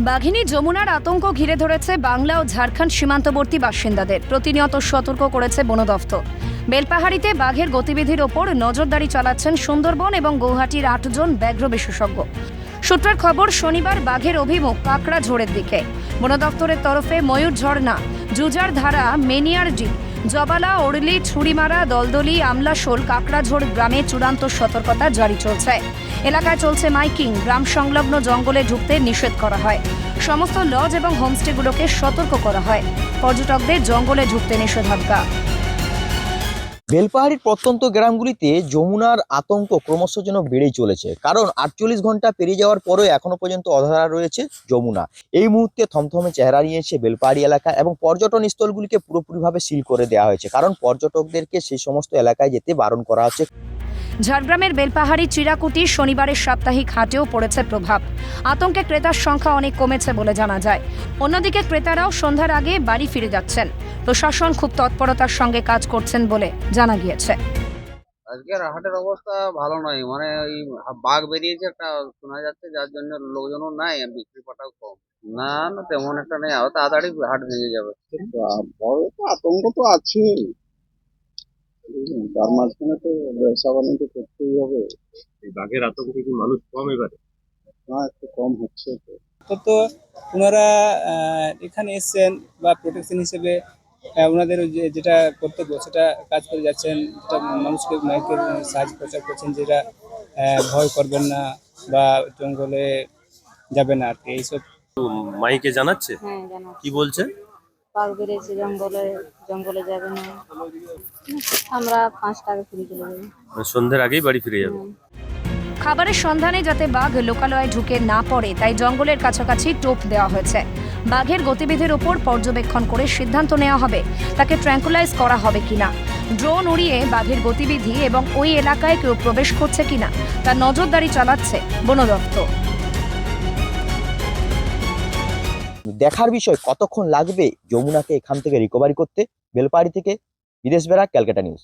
বাঘিনী যমুনার আতঙ্ক ঘিরে ধরেছে বাংলা ও ঝাড়খণ্ড সীমান্তবর্তী বাসিন্দাদের। প্রতিনিয়ত সতর্ক করেছে বন দফতর বেলপাহাড়িতে বাঘের গতিবিধির ওপর নজরদারি চালাচ্ছেন সুন্দরবন এবং গৌহাটির আটজন ব্যাঘ্র বিশেষজ্ঞ। সূত্রের খবর, শনিবার বাঘের অভিমুখ কাঁকড়া ঝোড়ের দিকে। বন দফতরের তরফে ময়ূর ঝর্ণা, জুজার ধারা মেনিয়ারজি জবালা, ওড়লি, ছুরিমারা, দলদলি আমলাশোল কাকড়াঝোড় গ্রামে চূড়ান্ত সতর্কতা জারি চলছে। এলাকায় চলছে মাইকিং, গ্রাম সংলগ্ন জঙ্গলে ঢুকতে নিষেধ করা হয়। সমস্ত লজ এবং হোমস্টেগুলোকে সতর্ক করা হয়। পর্যটকদের জঙ্গলে ঢুকতে নিষেধাজ্ঞা। বেলপাহাড়ির প্রত্যন্ত গ্রামগুলিতে যমুনার আতঙ্ক ক্রমশ যেন বেড়েই চলেছে। কারণ আটচল্লিশ ঘণ্টা পেরিয়ে যাওয়ার পরেও এখনও পর্যন্ত অধারা রয়েছে যমুনা। এই মুহূর্তে থমথমে চেহারা নিয়েছে বেলপাহাড়ি এলাকা এবং পর্যটন স্থলগুলিকে পুরোপুরিভাবে সিল করে দেওয়া হয়েছে। কারণ পর্যটকদেরকে সেই সমস্ত এলাকায় যেতে বারণ করা হচ্ছে। ঝাড়গ্রামের বেলপাহাড়ি চিরাকুটি শনিবারের সাপ্তাহিক হাটেও পড়েছে প্রভাব। আতঙ্কে ক্রেতার সংখ্যা অনেক কমেছে বলে জানা যায়। অন্যদিকে ক্রেতারাও সন্ধ্যার আগে বাড়ি ফিরে যাচ্ছেন। প্রশাসন খুব তৎপরতার সঙ্গে কাজ করছেন বলে জানা গিয়েছে। আজকের হাটের অবস্থা ভালো নয় মানে ওই বাঘ বেরিয়েছে একটা শোনা যাচ্ছে যার জন্য লোকজনও নাই বিক্রি পাটাও কম। না না তেমন একটা নেই আরও তাড়াতাড়ি হাট ভেঙে যাবে। বড় তো আতঙ্ক তো আছেই। তার মাঝখানে তো ব্যবসা বাণিজ্য করতেই হবে। এই বাঘের আতঙ্কে কি মানুষ কম এবারে? না একটু কম হচ্ছে। তো অন্তত ওনারা আহ, এখানে এসছেন বা প্রোটেকশন হিসেবে ওনাদের যে যেটা কর্তব্য সেটা কাজ করে যাচ্ছেন যেটা মানুষকে মাইকের সাহায্য প্রচার করছেন যেটা আহ, ভয় করবেন না বা জঙ্গলে যাবে না আর কি এইসব। মাইকে জানাচ্ছে? হ্যাঁ কি বলছে? জঙ্গলে জঙ্গলে যাবে না। আমরা পাঁচ টাকা ফিরে চলে যাব। মানে সন্ধ্যের আগেই বাড়ি ফিরে যাবে। খাবারের সন্ধানে যাতে বাঘ লোকালয়ে ঢুকে না পড়ে, তাই জঙ্গলের কাছাকাছি টোপ দেওয়া হয়েছে। বাঘের গতিবিধির ওপর পর্যবেক্ষণ করে সিদ্ধান্ত নেওয়া হবে, তাকে ট্র্যাঙ্কুলাইজ করা হবে কিনা। ড্রোন উড়িয়ে বাঘের গতিবিধি এবং ওই এলাকায় কেউ প্রবেশ করছে কিনা তার নজরদারি চালাচ্ছে বন দপ্তর। দেখার বিষয়, কতক্ষণ লাগবে যমুনাকে এখান থেকে রিকভারি করতে? বেলপাহাড়ি থেকে বিদেশ বেড়া, ক্যালকাটা নিউজ।